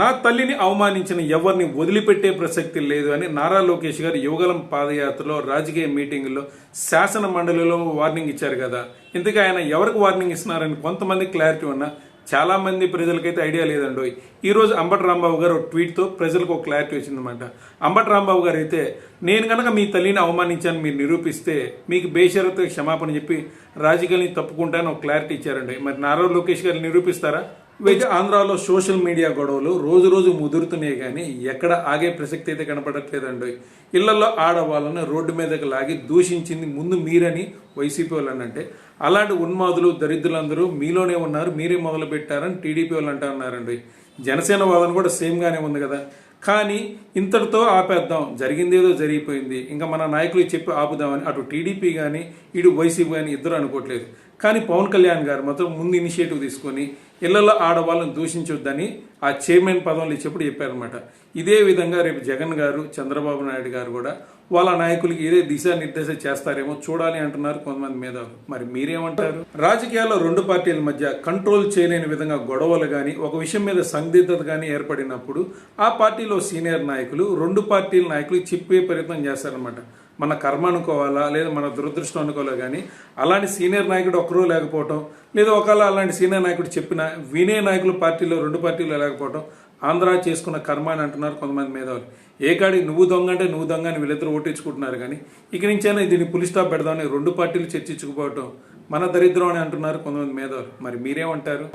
నా తల్లిని అవమానించిన ఎవరిని వదిలిపెట్టే ప్రసక్తి లేదు అని నారా లోకేష్ గారు యువగలం పాదయాత్రలో రాజకీయ మీటింగుల్లో శాసన మండలిలో వార్నింగ్ ఇచ్చారు కదా. ఇందుకే ఆయన ఎవరికి వార్నింగ్ ఇస్తున్నారని కొంతమంది క్లారిటీ ఉన్నా చాలా మంది ప్రజలకైతే ఐడియా లేదండి ఈరోజు అంబట అంబటి రాంబాబు గారు ట్వీట్తో ప్రజలకు ఒక క్లారిటీ వచ్చిందన్నమాట. అంబటి రాంబాబు గారు అయితే నేను కనుక మీ తల్లిని అవమానించాను మీరు నిరూపిస్తే మీకు బేషరత్ క్షమాపణ చెప్పి రాజకీయాలని తప్పుకుంటాను ఒక క్లారిటీ ఇచ్చారండి మరి నారా లోకేష్ గారు నిరూపిస్తారా? అయితే ఆంధ్రాలో సోషల్ మీడియా గొడవలు రోజు రోజు ముదురుతున్నాయి కానీ ఎక్కడ ఆగే ప్రసక్తి అయితే కనపడట్లేదండి. ఇళ్ళలో ఆడవాళ్ళని రోడ్డు మీదకి లాగి దూషించింది ముందు మీరని వైసీపీ వాళ్ళు అంటే అలాంటి ఉన్మాదులు దరిద్రులందరూ మీలోనే ఉన్నారు మీరే మొదలు పెట్టారని టీడీపీ వాళ్ళు అంటా ఉన్నారండి. జనసేన వాదన కూడా సేమ్గానే ఉంది కదా. కానీ ఇంతటితో ఆపేద్దాం. జరిగింది ఏదో జరిగిపోయింది. ఇంకా మన నాయకులు చెప్పి ఆపుదామని అటు టీడీపీ కానీ ఇటు వైసీపీ కానీ ఇద్దరు అనుకోవట్లేదు. కానీ పవన్ కళ్యాణ్ గారు మాత్రం ముందు ఇనిషియేటివ్ తీసుకొని ఇళ్ళలో ఆడవాళ్ళని దూషించొద్దని ఆ చైర్మన్ పదవులు ఇచ్చేప్పుడు చెప్పారనమాట ఇదే విధంగా రేపు జగన్ గారు చంద్రబాబు నాయుడు గారు కూడా వాళ్ళ నాయకులకి ఇదే దిశానిర్దేశం చేస్తారేమో చూడాలి అంటున్నారు కొంతమంది మేధావులు. మరి మీరేమంటారు? రాజకీయాల్లో రెండు పార్టీల మధ్య కంట్రోల్ చేయలేని విధంగా గొడవలు కానీ ఒక విషయం మీద సందిగ్ధత కానీ ఏర్పడినప్పుడు ఆ పార్టీలో సీనియర్ నాయకులు రెండు పార్టీల నాయకులు చెప్పే ప్రయత్నం చేస్తారనమాట మన కర్మ అనుకోవాలా? లేదా మన దురదృష్టం అనుకోవాలా కానీ అలాంటి సీనియర్ నాయకుడు ఒకరూ లేకపోవటం లేదా ఒకవేళ అలాంటి సీనియర్ నాయకుడు చెప్పిన వినే నాయకులు పార్టీలో రెండు పార్టీలో లేకపోవటం ఆంధ్ర చేసుకున్న కర్మ అని అంటున్నారు కొంతమంది మేధావులు. ఏ కాడి నువ్వు దొంగ అంటే నువ్వు దొంగ అని వీళ్ళిద్దరు ఓటించుకుంటున్నారు కానీ ఇక నుంచైనా దీన్ని పులి స్టాప్ పెడదామని రెండు పార్టీలు చర్చించుకుపోవటం మన దరిద్రం అని అంటున్నారు కొంతమంది మేధావులు. మరి మీరేమంటారు?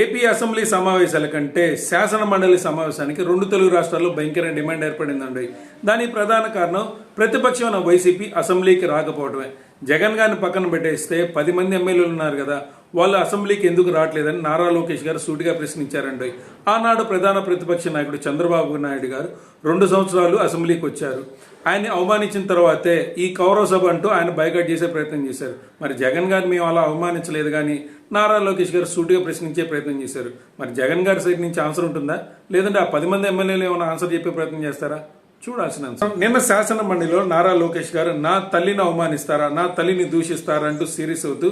ఏపీ అసెంబ్లీ సమావేశాల కంటే శాసన మండలి సమావేశానికి రెండు తెలుగు రాష్ట్రాల్లో భయంకర డిమాండ్ ఏర్పడిందండి. దానికి ప్రధాన కారణం ప్రతిపక్షమైన వైసీపీ అసెంబ్లీకి రాకపోవడమే జగన్ గారిని పక్కన పెట్టేస్తే పది మంది ఎమ్మెల్యేలు ఉన్నారు కదా వాళ్ళు అసెంబ్లీకి ఎందుకు రావట్లేదని నారా లోకేష్ గారు సూటిగా ప్రశ్నించారండి. ఆనాడు ప్రధాన ప్రతిపక్ష నాయకుడు చంద్రబాబు నాయుడు గారు రెండు సంవత్సరాలు అసెంబ్లీకి వచ్చారు. ఆయన్ని అవమానించిన తర్వాతే ఈ కౌరవ సభ అంటూ ఆయన బైకట్ చేసే ప్రయత్నం చేశారు. మరి జగన్ గారిని మేము అలా అవమానించలేదు కానీ నారా లోకేష్ గారు సూటిగా ప్రశ్నించే ప్రయత్నం చేశారు. మరి జగన్ గారి సైడ్ నుంచి ఆన్సర్ ఉంటుందా? లేదంటే ఆ పది మంది ఎమ్మెల్యేలు ఏమైనా ఆన్సర్ చెప్పే ప్రయత్నం చేస్తారా? చూడాల్సిన అంశం. నిన్న శాసన మండలిలో నారా లోకేష్ గారు నా తల్లిని అవమానిస్తారా నా తల్లిని దూషిస్తారా అంటూ సీరియస్ అవుతూ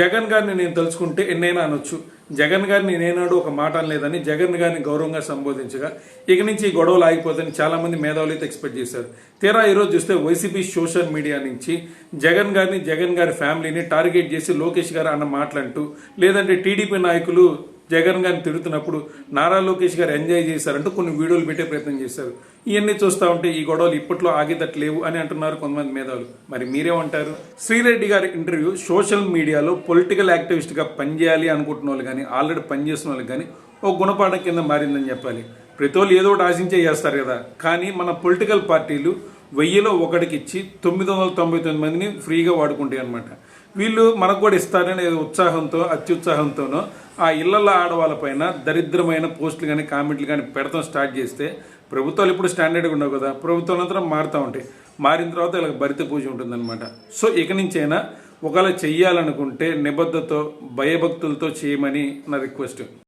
జగన్ గారిని నేను తలుచుకుంటే ఎన్నైనా అనొచ్చు జగన్ గారిని నేనాడు ఒక మాట లేదని జగన్ గారిని గౌరవంగా సంబోధించగా ఇక నుంచి ఈ గొడవలు ఆగిపోతాయని చాలా మంది మేధావులు అయితే ఎక్స్పెక్ట్ చేశారు తీరా ఈరోజు చూస్తే వైసీపీ సోషల్ మీడియా నుంచి జగన్ గారిని జగన్ గారి ఫ్యామిలీని టార్గెట్ చేసి లోకేష్ గారు అన్న మాటలంటూ లేదంటే టీడీపీ నాయకులు జగన్ గారిని తిడుతున్నప్పుడు నారా లోకేష్ గారు ఎంజాయ్ చేశారంటూ కొన్ని వీడియోలు పెట్టే ప్రయత్నం చేశారు. ఇవన్నీ చూస్తూ ఉంటే ఈ గొడవలు ఇప్పట్లో ఆగేటట్లేవు అని అంటున్నారు కొంతమంది మేధావులు. మరి మీరేమంటారు? శ్రీరెడ్డి గారి ఇంటర్వ్యూ సోషల్ మీడియాలో పొలిటికల్ యాక్టివిస్ట్గా పనిచేయాలి అనుకుంటున్న వాళ్ళు కానీ ఆల్రెడీ పనిచేస్తున్న వాళ్ళకి కానీ ఒక గుణపాఠం కింద మారిందని చెప్పాలి. ప్రతి వాళ్ళు ఏదో ఒకటి ఆశించే చేస్తారు కదా. కానీ మన పొలిటికల్ పార్టీలు వెయ్యిలో ఒకటికి ఇచ్చి తొమ్మిది వందల తొంభై తొమ్మిది మందిని ఫ్రీగా వాడుకుంటాయి అనమాట వీళ్ళు మనకు కూడా ఇస్తారని ఉత్సాహంతో అత్యుత్సాహంతోనో ఆ ఇళ్ళలో ఆడవాళ్ళపైన దరిద్రమైన పోస్టులు కానీ కామెంట్లు కానీ పెడతాం స్టార్ట్ చేస్తే ప్రభుత్వాలు ఇప్పుడు స్టాండర్డ్గా ఉండవు కదా. ప్రభుత్వాలు అంతా మారుతూ ఉంటాయి. మారిన తర్వాత ఇలా భరిత పూజ ఉంటుందన్నమాట. సో ఇక నుంచైనా ఒకవేళ చెయ్యాలనుకుంటే నిబద్ధతో భయభక్తులతో చేయమని నా రిక్వెస్ట్.